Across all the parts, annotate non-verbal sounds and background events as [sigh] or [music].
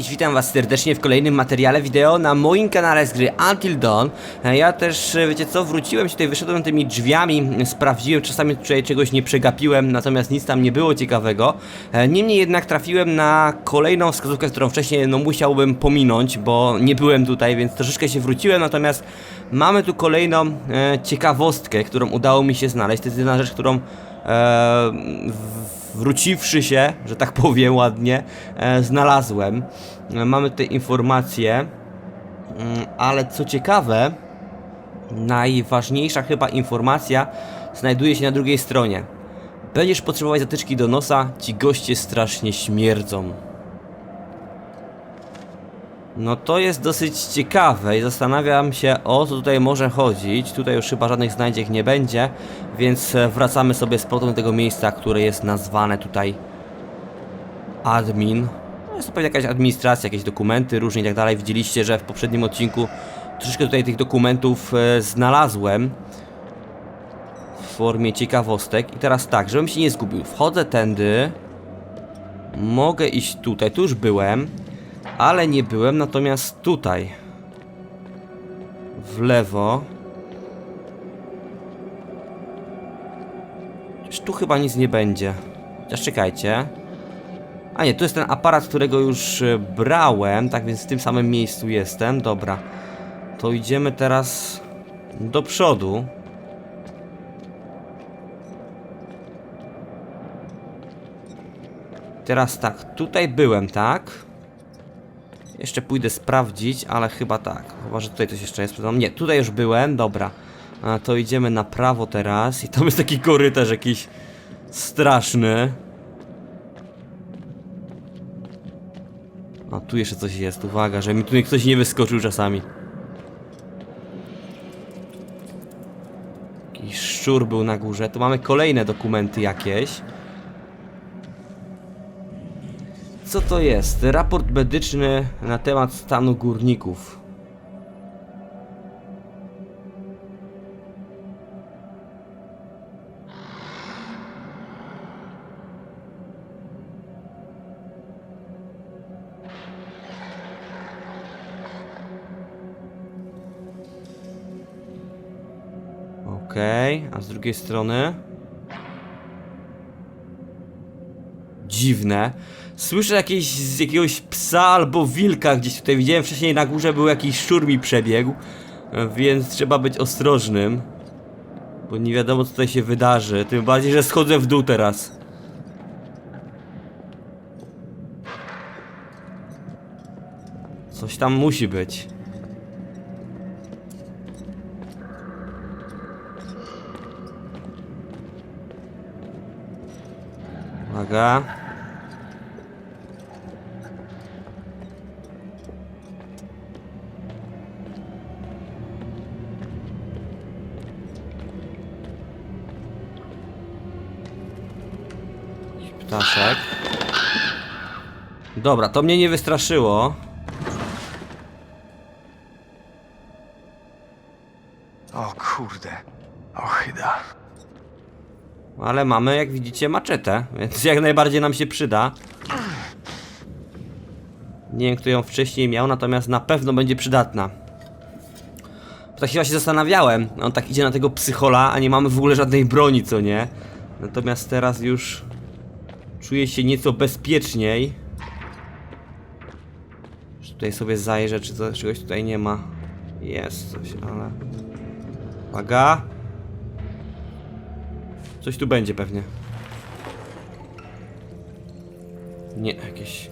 Cześć, witam was serdecznie w kolejnym materiale wideo na moim kanale z gry Until Dawn. E, Ja też, e, wiecie co, wróciłem się tutaj, wyszedłem tymi drzwiami, m, sprawdziłem, czasami tutaj czegoś nie przegapiłem, natomiast nic tam nie było ciekawego. E, Niemniej jednak trafiłem na kolejną wskazówkę, którą wcześniej no musiałbym pominąć, bo nie byłem tutaj, więc troszeczkę się wróciłem, natomiast mamy tu kolejną e, ciekawostkę, którą udało mi się znaleźć. To jest jedna rzecz, którą e, w- wróciwszy się, że tak powiem ładnie, e, znalazłem. E, mamy tutaj informacje, mm, ale co ciekawe, najważniejsza chyba informacja znajduje się na drugiej stronie. Będziesz potrzebować zatyczki do nosa, ci goście strasznie śmierdzą. No to jest dosyć ciekawe i zastanawiam się o co tutaj może chodzić. Tutaj już chyba żadnych znajdziek nie będzie, więc e, wracamy sobie z powrotem do tego miejsca, które jest nazwane tutaj admin. No jest to pewnie jakaś administracja, jakieś dokumenty różne i tak dalej. Widzieliście, że w poprzednim odcinku troszeczkę tutaj tych dokumentów e, znalazłem w formie ciekawostek. I teraz tak, żebym się nie zgubił. Wchodzę tędy. Mogę iść tutaj, tu już byłem. Ale nie byłem, natomiast tutaj. W lewo. Chociaż tu chyba nic nie będzie. Chociaż czekajcie. A nie, tu jest ten aparat, którego już e, brałem, tak więc w tym samym miejscu jestem. Dobra. To idziemy teraz do przodu. Teraz tak, tutaj byłem, tak? Jeszcze pójdę sprawdzić, ale chyba tak. Chyba, że tutaj coś jeszcze jest. Nie, tutaj już byłem, dobra. A, to idziemy na prawo teraz i tam jest taki korytarz jakiś straszny. A tu jeszcze coś jest, uwaga, że mi tu ktoś nie wyskoczył czasami. Jakiś szczur był na górze. Tu mamy kolejne dokumenty jakieś. Co to jest? Raport medyczny na temat stanu górników. Okej, a z drugiej strony? Dziwne. Słyszę jakieś jakiegoś psa albo wilka gdzieś tutaj widziałem wcześniej na górze był jakiś szczur mi przebiegł, e, więc trzeba być ostrożnym. Bo nie wiadomo co tutaj się wydarzy, tym bardziej, że schodzę w dół teraz. Coś tam musi być. Uwaga. Ptaszek. Dobra, to mnie nie wystraszyło. O kurde. Ochyda. Ale mamy, jak widzicie, maczetę, więc [laughs] jak najbardziej nam się przyda. Nie wiem, kto ją wcześniej miał, natomiast na pewno będzie przydatna. Tak się właśnie zastanawiałem. On tak idzie na tego psychola, a nie mamy w ogóle żadnej broni, co nie? Natomiast teraz już czuję się nieco bezpieczniej. Tutaj sobie zajrzę, czy to, czegoś tutaj nie ma. Jest coś, ale... Uwaga! Coś tu będzie pewnie. Nie, jakieś.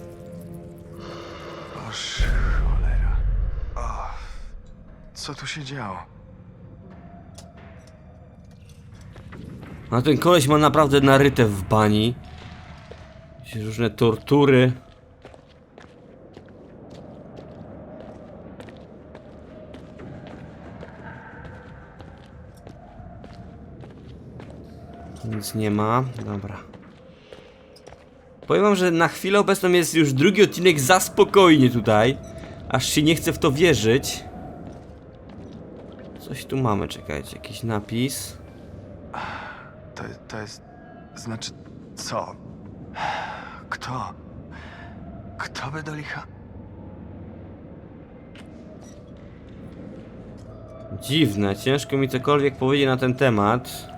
Oż cholera. O. Co tu się działo? A ten koleś ma naprawdę naryte w bani. Jakieś różne tortury. Nic nie ma. Dobra. Powiem wam, że na chwilę obecną jest już drugi odcinek za spokojnie tutaj. Aż się nie chce w to wierzyć. Coś tu mamy, czekajcie, jakiś napis. To, to jest... Znaczy... Co? Kto? Kto by do licha... Dziwne, ciężko mi cokolwiek powiedzieć na ten temat.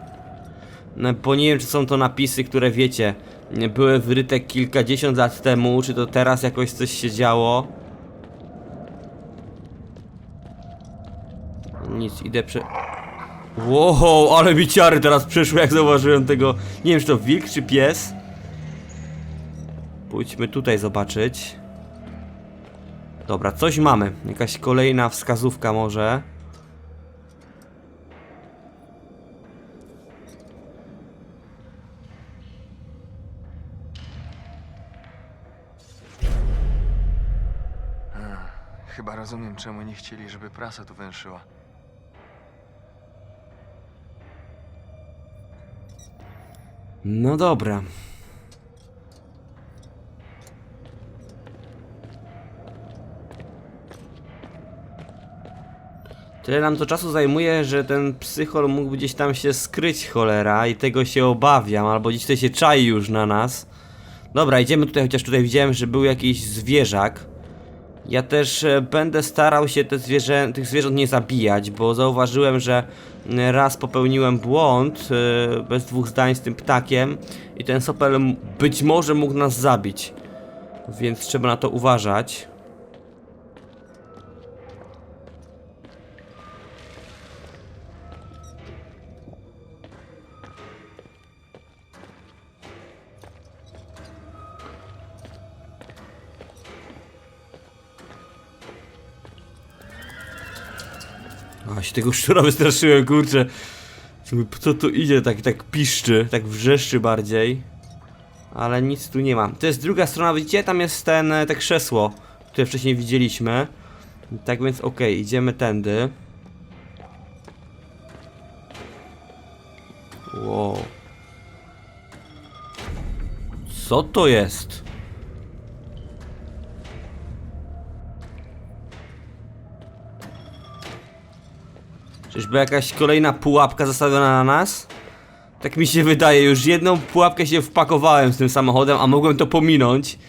No, bo nie wiem, czy są to napisy, które wiecie, były wryte kilkadziesiąt lat temu, czy to teraz jakoś coś się działo. Nic, idę prze... Wow, ale mi ciary teraz przeszły, jak zauważyłem tego... Nie wiem, czy to wilk, czy pies. Pójdźmy tutaj zobaczyć. Dobra, coś mamy. Jakaś kolejna wskazówka może. Chyba rozumiem, czemu nie chcieli, żeby prasa tu węszyła. No dobra. Tyle nam to czasu zajmuje, że ten psychol mógł gdzieś tam się skryć, cholera, i tego się obawiam, albo gdzieś tutaj się czai już na nas. Dobra, idziemy tutaj, chociaż tutaj widziałem, że był jakiś zwierzak. Ja też e, będę starał się te zwierzę, tych zwierząt nie zabijać, bo zauważyłem, że raz popełniłem błąd e, bez dwóch zdań z tym ptakiem i ten sopel być może mógł nas zabić. Więc trzeba na to uważać. A się tego szczura wystraszyłem, kurczę. Co tu idzie? Tak, tak piszczy, tak wrzeszczy bardziej. Ale nic tu nie ma. To jest druga strona, widzicie? Tam jest ten, e, te krzesło, które wcześniej widzieliśmy. Tak więc okej, idziemy tędy. Wow. Co to jest? Czyżby jakaś kolejna pułapka zastawiona na nas? Tak mi się wydaje, już jedną pułapkę się wpakowałem z tym samochodem, a mogłem to pominąć.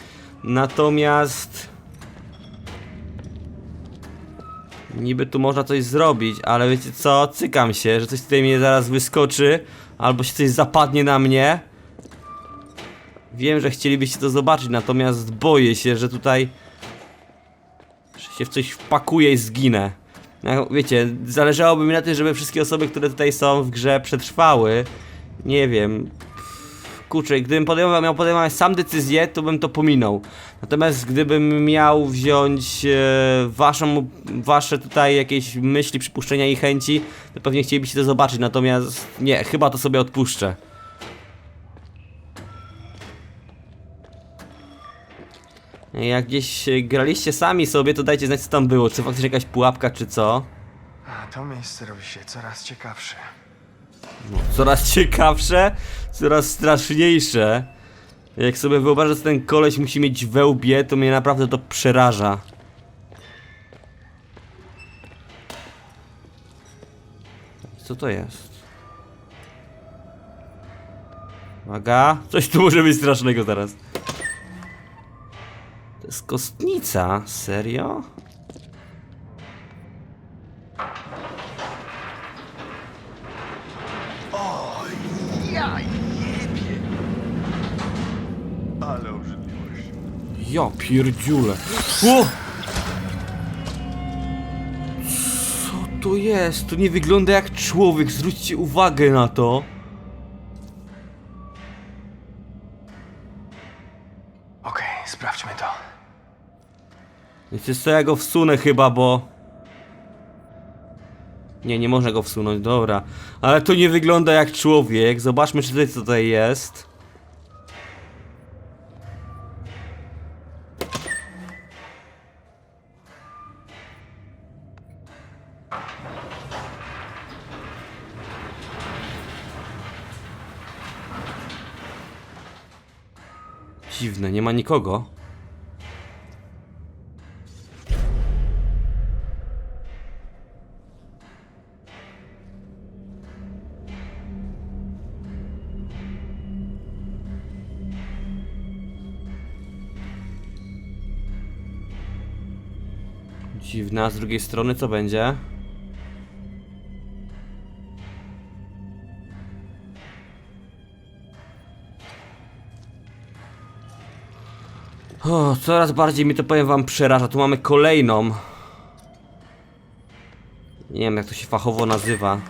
Natomiast... Niby tu można coś zrobić, ale wiecie co? Cykam się, że coś tutaj mnie zaraz wyskoczy, albo się coś zapadnie na mnie. Wiem, że chcielibyście to zobaczyć, natomiast boję się, że tutaj że się w coś wpakuję i zginę. No, wiecie, zależałoby mi na tym, żeby wszystkie osoby, które tutaj są w grze przetrwały. Nie wiem. Kurczę, gdybym podejmował, miał podejmować sam decyzję, to bym to pominął. Natomiast gdybym miał wziąć e, waszą, wasze tutaj jakieś myśli, przypuszczenia i chęci, to pewnie chcielibyście to zobaczyć. Natomiast nie, chyba to sobie odpuszczę. Jak gdzieś e, graliście sami sobie, to dajcie znać co tam było. Czy faktycznie jakaś pułapka, czy co? A to miejsce robi się coraz ciekawsze. Coraz [laughs] ciekawsze, coraz straszniejsze. Jak sobie wyobrażę, co ten koleś musi mieć we łbie, to mnie naprawdę to przeraża. Co to jest? Uwaga, coś tu może być strasznego teraz. To jest kostnica, serio? Ja jebie! Ale obrzydliwość. Ja pierdziule. O! Co to jest? To nie wygląda jak człowiek, zwróćcie uwagę na to. Wiecie co, ja go wsunę chyba, bo... Nie, nie można go wsunąć, dobra. Ale to nie wygląda jak człowiek. Zobaczmy, czy tutaj co tutaj jest. Dziwne, nie ma nikogo. dziwna, z drugiej strony co będzie? O, coraz bardziej mi to powiem wam przeraża. Tu mamy kolejną. Nie wiem jak to się fachowo nazywa.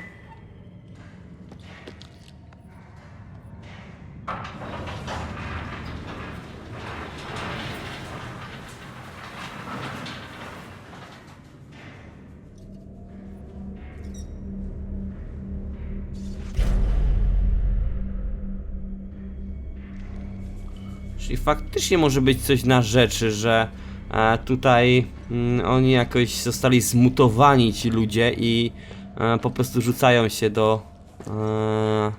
Czyli faktycznie może być coś na rzeczy, że e, tutaj mm, oni jakoś zostali zmutowani ci ludzie i e, po prostu rzucają się do e,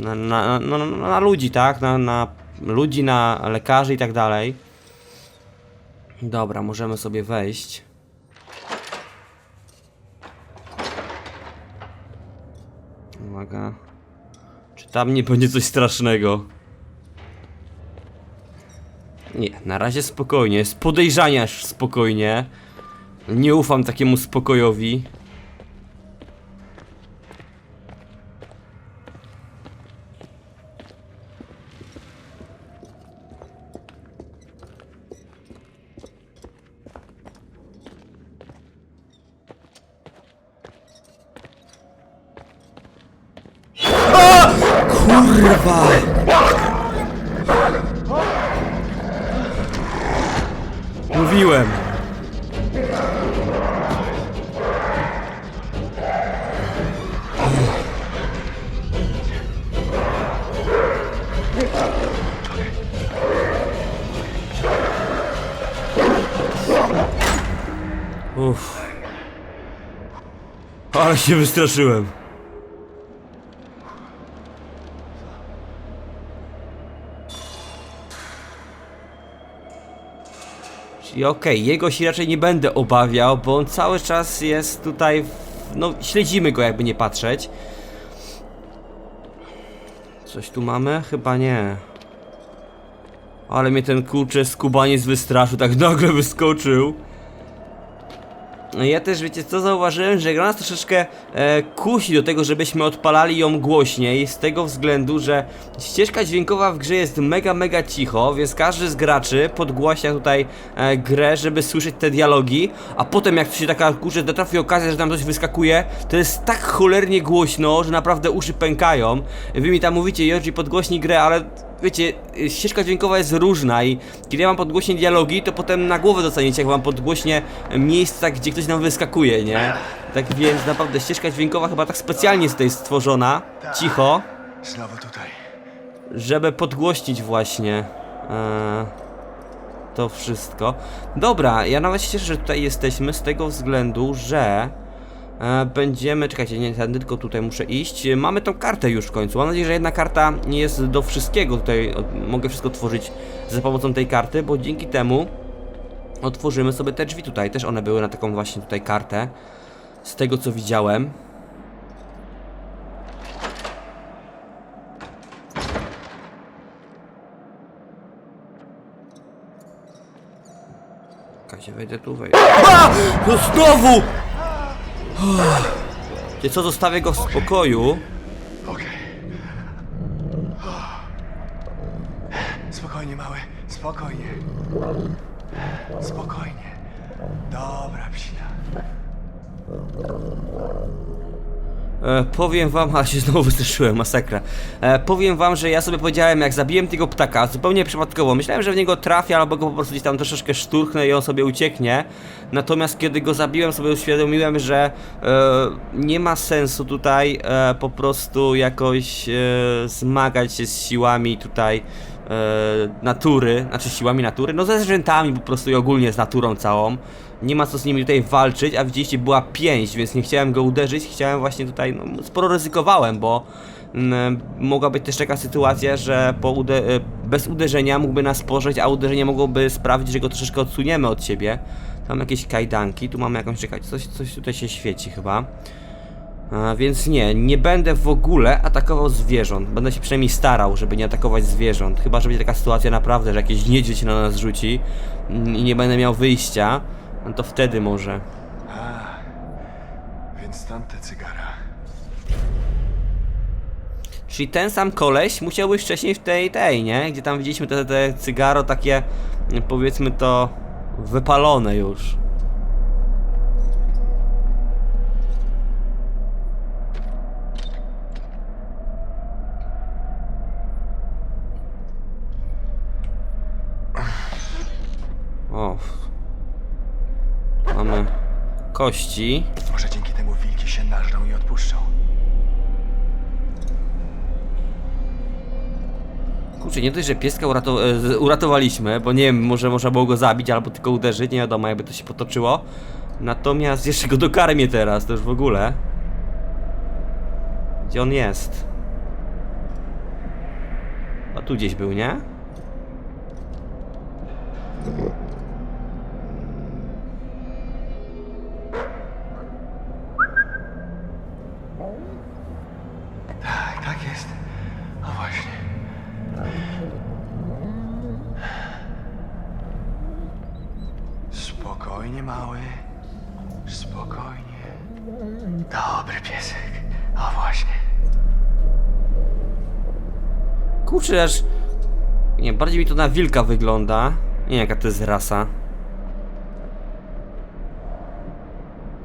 na, na, na, na, ludzi, tak? Na, na ludzi, na lekarzy i tak dalej. Dobra, możemy sobie wejść. Uwaga. Czy tam nie będzie coś strasznego? Nie, na razie spokojnie. Jest podejrzanie aż spokojnie. Nie ufam takiemu spokojowi. Kurwa! Mówiłem. Uff. Ale się wystraszyłem. Czyli okej, jego się raczej nie będę obawiał, bo on cały czas jest tutaj. W... No, śledzimy go, jakby nie patrzeć. Coś tu mamy? Chyba nie. Ale mnie ten kurczę skubaniec wystraszył, tak [laughs] nagle wyskoczył. No ja też, wiecie co, zauważyłem, że gra nas troszeczkę e, kusi do tego, żebyśmy odpalali ją głośniej, z tego względu, że ścieżka dźwiękowa w grze jest mega, mega cicho, więc każdy z graczy podgłasia tutaj e, grę, żeby słyszeć te dialogi, a potem jak się taka, kurczę, trafi okazja, że tam coś wyskakuje, to jest tak cholernie głośno, że naprawdę uszy pękają. Wy mi tam mówicie, Joji, podgłośnij grę, ale wiecie, ścieżka dźwiękowa jest różna i kiedy ja mam podgłośnie dialogi, to potem na głowę dostaniecie, jak wam podgłośnie miejsca, gdzie ktoś nam wyskakuje, nie? Tak więc naprawdę ścieżka dźwiękowa chyba tak specjalnie jest tutaj stworzona, cicho, Znowu tutaj. żeby podgłośnić właśnie e, to wszystko. Dobra, ja nawet się cieszę, że tutaj jesteśmy z tego względu, że będziemy, czekajcie, nie tędy, tylko tutaj muszę iść. E, Mamy tą kartę już w końcu. Mam nadzieję, że jedna karta nie jest do wszystkiego. Tutaj mogę wszystko tworzyć za pomocą tej karty, bo dzięki temu otworzymy sobie te drzwi tutaj. Też one były na taką właśnie tutaj kartę. Z tego co widziałem. Czekajcie, wejdę tu, wejdę. A! No znowu! Ty co, zostawię go w spokoju? Okej. Spokojnie, mały. Spokojnie. Spokojnie. Dobra, psina. E, powiem wam, [laughs] a się znowu wystraszyłem, masakra. E, powiem wam, że ja sobie powiedziałem, jak zabiłem tego ptaka, zupełnie przypadkowo, myślałem, że w niego trafię, albo go po prostu gdzieś tam troszeczkę szturchnę i on sobie ucieknie. Natomiast kiedy go zabiłem, sobie uświadomiłem, że e, nie ma sensu tutaj e, po prostu jakoś e, zmagać się z siłami tutaj natury, znaczy siłami natury, no ze zwierzętami po prostu i ogólnie z naturą całą. Nie ma co z nimi tutaj walczyć, a widzieliście, była pięść, więc nie chciałem go uderzyć, chciałem właśnie tutaj, no sporo ryzykowałem, bo mm, mogła być też taka sytuacja, że ude e, bez uderzenia mógłby nas pożreć, a uderzenie mogłoby sprawić, że go troszeczkę odsuniemy od siebie. Tam jakieś kajdanki, tu mamy jakąś, czekać, coś, coś tutaj się świeci chyba. A, więc nie, nie będę w ogóle atakował zwierząt. Będę się przynajmniej starał, żeby nie atakować zwierząt. Chyba, że będzie taka sytuacja naprawdę, że jakiś niedźwiedź na nas rzuci mm, i nie będę miał wyjścia, no to wtedy może. A, więc tamte cygara. Czyli ten sam koleś musiał być wcześniej w tej, tej, nie? Gdzie tam widzieliśmy te, te cygaro takie powiedzmy to, wypalone już. O. Mamy kości. Może dzięki temu wilki się nażrą i odpuszczą. Kurczę, nie dość, że pieska urato e, uratowaliśmy, bo nie wiem, może można było go zabić albo tylko uderzyć, nie wiadomo jakby to się potoczyło. Natomiast jeszcze go dokarmię teraz, to już w ogóle. Gdzie on jest? A tu gdzieś był, nie? Kurczę, aż... Nie, bardziej mi to na wilka wygląda. Nie wiem, jaka to jest rasa.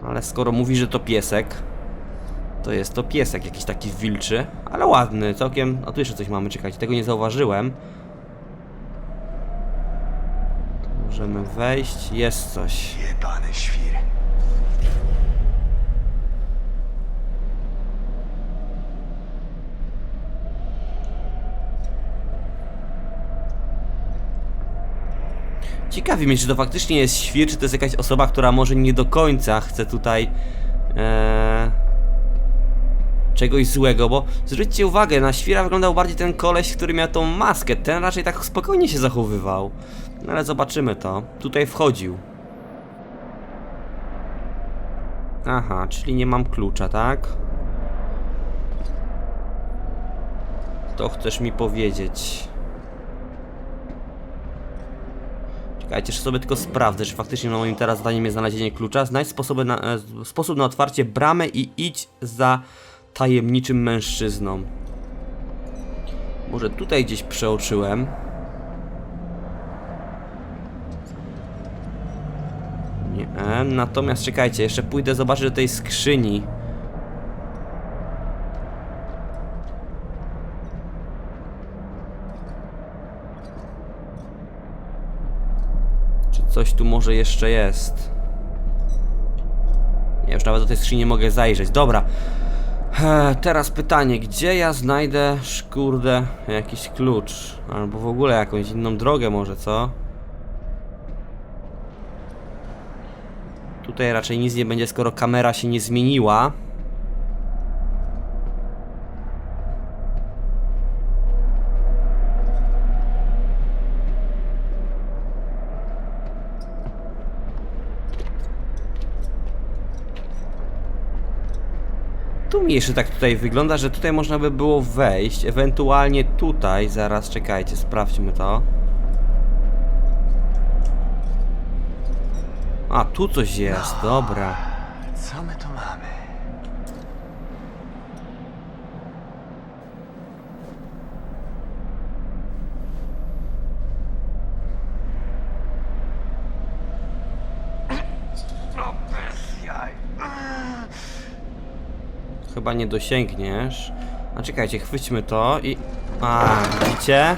Ale skoro mówi, że to piesek, to jest to piesek jakiś taki wilczy, ale ładny, całkiem... A tu jeszcze coś mamy, czekajcie, tego nie zauważyłem. Możemy wejść, jest coś. Jebany świr. Ciekawi mnie, czy to faktycznie jest świr, czy to jest jakaś osoba, która może nie do końca chce tutaj e, czegoś złego, bo zwróćcie uwagę, na świra wyglądał bardziej ten koleś, który miał tą maskę, ten raczej tak spokojnie się zachowywał. No ale zobaczymy to. Tutaj wchodził. Aha, czyli nie mam klucza, tak? To chcesz mi powiedzieć. Czekajcie, jeszcze sobie tylko sprawdzę, czy faktycznie moim teraz zadaniem jest znalezienie klucza. Znajdź sposoby na, e, sposób na otwarcie bramy i idź za tajemniczym mężczyzną. Może tutaj gdzieś przeoczyłem. Nie, natomiast czekajcie, jeszcze pójdę zobaczyć do tej skrzyni. Czy coś tu może jeszcze jest? Ja już nawet do tej skrzyni nie mogę zajrzeć. Dobra. Teraz pytanie, gdzie ja znajdę, szkurde, jakiś klucz? Albo w ogóle jakąś inną drogę może, co? Tutaj raczej nic nie będzie, skoro kamera się nie zmieniła. Jeszcze tak tutaj wygląda, że tutaj można by było wejść, ewentualnie tutaj, zaraz czekajcie, sprawdźmy to. A, tu coś jest, dobra. Co my tu mamy? O, bez jaj. Chyba nie dosięgniesz. A czekajcie, chwyćmy to i... A, widzicie?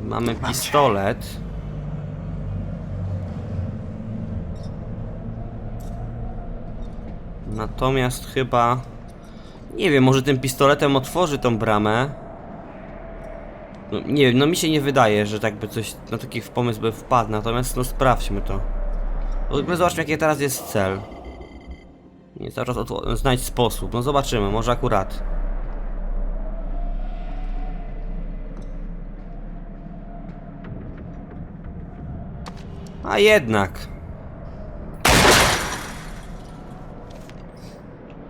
Mamy pistolet. Natomiast chyba... Nie wiem, może tym pistoletem otworzy tą bramę. No, nie wiem, no mi się nie wydaje, że tak by coś na taki pomysł by wpadł, natomiast no sprawdźmy to. No, zobaczmy jaki teraz jest cel. Nie, cały czas znajdź sposób. No zobaczymy, może akurat. A jednak.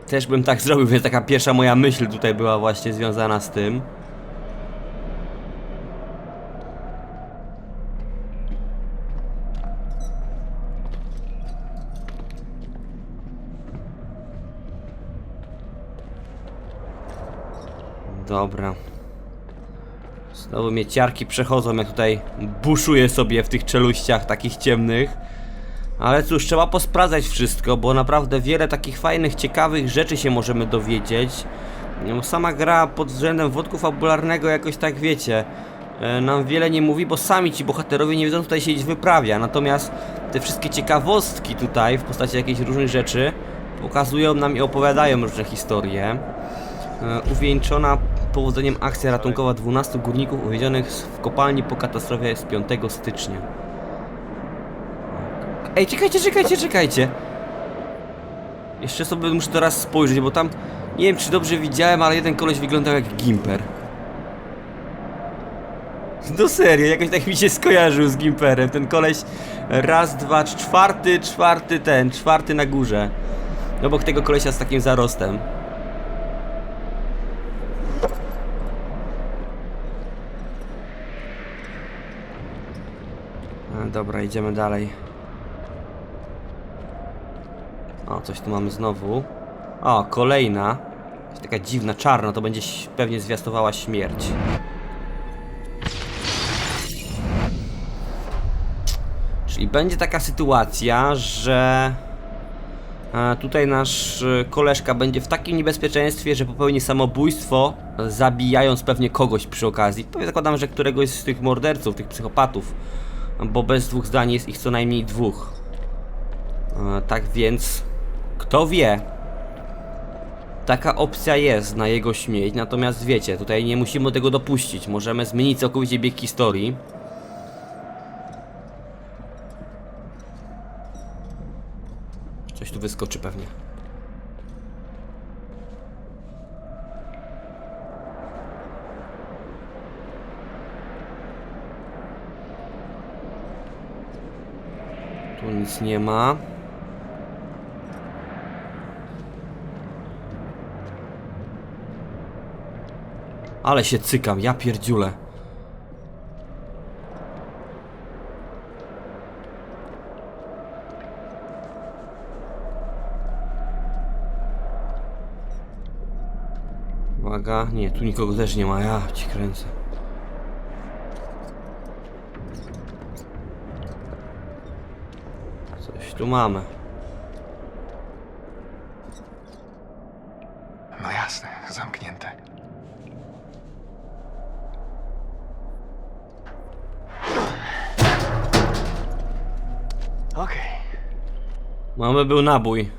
Też bym tak zrobił, więc taka pierwsza moja myśl tutaj była właśnie związana z tym. Dobra. Znowu mnie ciarki przechodzą, jak tutaj buszuję sobie w tych czeluściach takich ciemnych. Ale cóż, trzeba posprawdzać wszystko, bo naprawdę wiele takich fajnych, ciekawych rzeczy się możemy dowiedzieć. No, Sama gra pod względem wątku fabularnego jakoś tak wiecie, e, nam wiele nie mówi, bo sami ci bohaterowie nie wiedzą tutaj się gdzieś wyprawia. Natomiast te wszystkie ciekawostki tutaj w postaci jakichś różnych rzeczy pokazują nam i opowiadają różne historie. E, Uwieńczona powodzeniem akcja ratunkowa 12 górników uwięzionych w kopalni po katastrofie z 5 stycznia. Ej, czekajcie, czekajcie, czekajcie. Jeszcze sobie muszę teraz spojrzeć, bo tam nie wiem czy dobrze widziałem, ale jeden koleś wyglądał jak Gimper. No serio, jakoś tak mi się skojarzył z Gimperem. Ten koleś raz, dwa, czwarty, czwarty ten, czwarty na górze. Obok tego kolesia z takim zarostem. Dobra, idziemy dalej. O, coś tu mamy znowu. O, kolejna. Taka dziwna, czarna, to będzie pewnie zwiastowała śmierć. Czyli będzie taka sytuacja, że e, tutaj nasz e, koleżka będzie w takim niebezpieczeństwie, że popełni samobójstwo, zabijając pewnie kogoś przy okazji. Pewnie zakładam, że któregoś z tych morderców, tych psychopatów, bo bez dwóch zdań jest ich co najmniej dwóch. E, tak więc, kto wie, taka opcja jest na jego śmierć, natomiast wiecie, tutaj nie musimy tego dopuścić. Możemy zmienić całkowicie bieg historii. Coś tu wyskoczy pewnie. Tu nic nie ma. Ale się cykam, ja pierdziule. Uwaga, nie, tu nikogo też nie ma, ja ci kręcę. Tu mamy. No jasne, zamknięte. Okej. Mamy był nabój.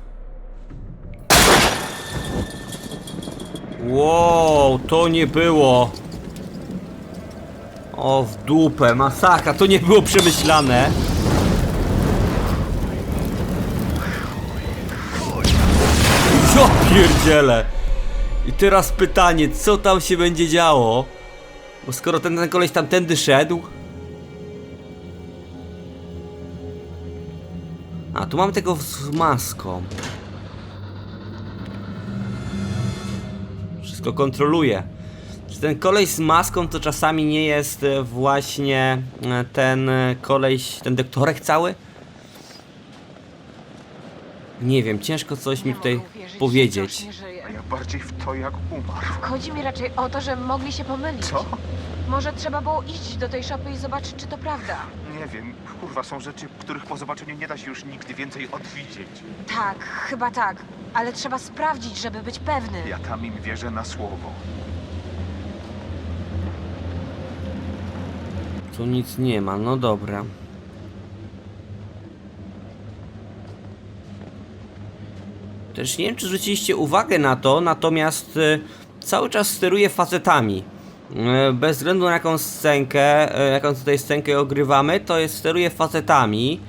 Wow, to nie było. O, w dupę, masakra, to nie było przemyślane. Ja pierdzielę. I teraz pytanie, co tam się będzie działo? Bo skoro ten, ten koleś tamtędy szedł... A, tu mamy tego z maską. Wszystko kontroluje. Czy ten koleś z maską to czasami nie jest e, właśnie e, ten e, koleś, ten doktorek cały? Nie wiem, ciężko coś mi tutaj powiedzieć. A ja bardziej w to, jak umarł. Chodzi mi raczej o to, że mogli się pomylić. Co? Może trzeba było iść do tej szopy i zobaczyć, czy to prawda. Nie wiem. Kurwa, są rzeczy, których po zobaczeniu nie da się już nigdy więcej odwidzieć. Tak, chyba tak. Ale trzeba sprawdzić, żeby być pewny. Ja tam im wierzę na słowo. Tu nic nie ma, no dobra. Też nie wiem, czy zwróciliście uwagę na to, natomiast e, cały czas steruję facetami. E, bez względu na jaką scenkę, e, jaką tutaj scenkę ogrywamy, to jest steruję facetami.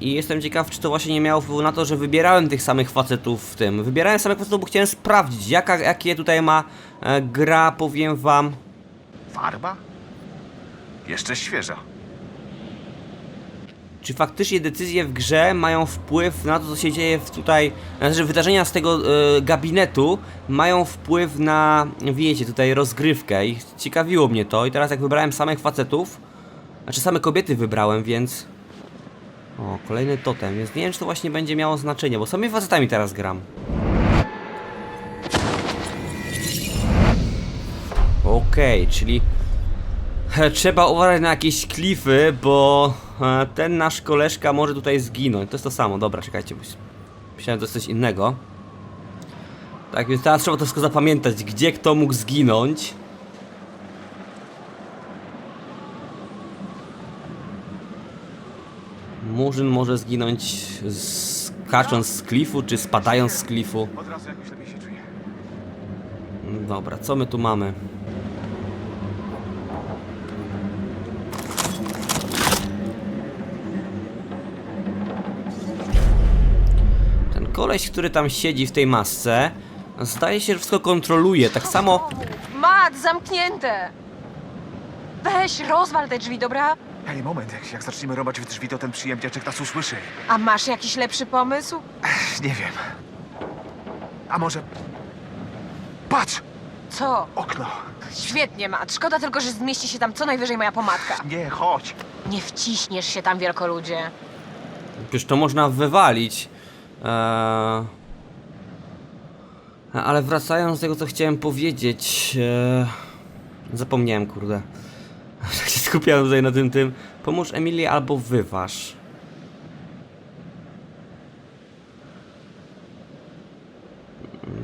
I jestem ciekaw, czy to właśnie nie miało wpływu na to, że wybierałem tych samych facetów w tym. Wybierałem samych facetów, bo chciałem sprawdzić, jaka, jakie tutaj ma e, gra, powiem wam, Farba? Jeszcze świeża. Czy faktycznie decyzje w grze mają wpływ na to, co się dzieje tutaj, znaczy wydarzenia z tego e, gabinetu mają wpływ na, wiecie, tutaj rozgrywkę i ciekawiło mnie to i teraz jak wybrałem samych facetów, znaczy same kobiety wybrałem, więc... O, kolejny totem, więc nie wiem, czy to właśnie będzie miało znaczenie, bo samymi facetami teraz gram. Okej, czyli E, Trzeba uważać na jakieś klify, bo e, ten nasz koleżka może tutaj zginąć. To jest to samo, dobra, czekajcie. Myślałem, że to coś innego. Tak, więc teraz trzeba to wszystko zapamiętać, gdzie kto mógł zginąć. Murzyn może zginąć skacząc z klifu, czy spadając z klifu. Dobra, co my tu mamy? Koleś, który tam siedzi w tej masce, zdaje się, że wszystko kontroluje. Tak samo. Mat, zamknięte! Weź, rozwal te drzwi, dobra? Hej, moment, jak, jak zaczniemy robać w drzwi, to ten przyjemniaczek nas usłyszy. A masz jakiś lepszy pomysł? Ech, Nie wiem. A może... Patrz! Co? Okno! Świetnie, Mat. Szkoda tylko, że zmieści się tam co najwyżej moja pomadka. Nie, chodź! Nie wciśniesz się tam, wielkoludzie. Przecież to można wywalić. Eee... Ale wracając do tego, co chciałem powiedzieć. Eee... Zapomniałem, kurde. [laughs] Tak się skupiałem tutaj na tym, tym. Pomóż Emilii albo wyważ.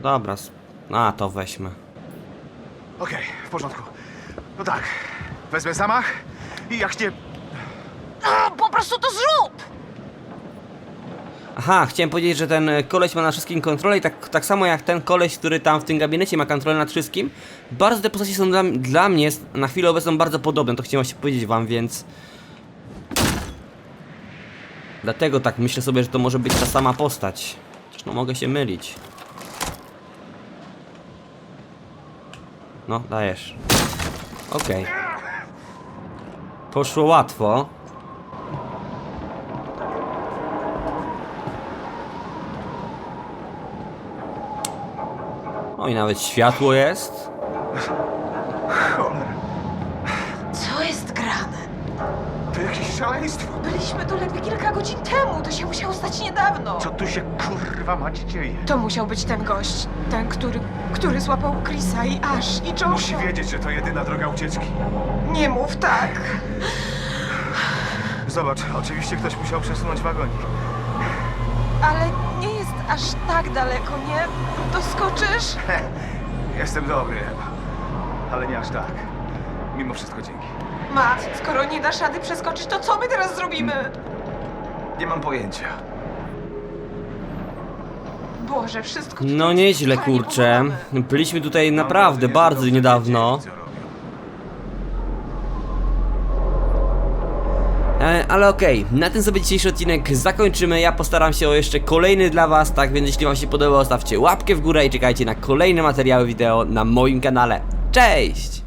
Dobra. A, to weźmy. Okej, w porządku. No tak, wezmę zamach i jak nie... A, po prostu to zrób! Aha, chciałem powiedzieć, że ten e, koleś ma na wszystkim kontrolę i tak, tak samo jak ten koleś, który tam w tym gabinecie ma kontrolę nad wszystkim. Bardzo te postacie są dla, dla mnie na chwilę obecną bardzo podobne, to chciałem właśnie powiedzieć wam, więc... Dlatego tak myślę sobie, że to może być ta sama postać. Chociaż no mogę się mylić. No, dajesz. Okej. Poszło łatwo. O i nawet światło jest. Cholera, Co jest grane? to jakieś szaleństwo! Byliśmy tu ledwie kilka godzin temu. To się musiało stać niedawno. Co tu się kurwa mać dzieje? To musiał być ten gość. Ten, który, który złapał Chrisa i Ash i Joshua. Musi wiedzieć, że to jedyna droga ucieczki. Nie mów tak. Zobacz, oczywiście ktoś musiał przesunąć wagonik. Ale aż tak daleko, nie? Doskoczysz? [laughs] Jestem dobry, Ewa. ale nie aż tak. Mimo wszystko dzięki. Mat, skoro nie dasz rady przeskoczyć, to co my teraz zrobimy? Nie mam pojęcia. Boże, wszystko No nieźle totalnie kurczę. Byliśmy tutaj naprawdę bardzo niedawno. wiedzieli, co robią. E, ale okej, na tym sobie dzisiejszy odcinek zakończymy. Ja postaram się o jeszcze kolejny dla was, tak więc jeśli wam się podobało, stawcie łapkę w górę i czekajcie na kolejne materiały wideo na moim kanale. Cześć!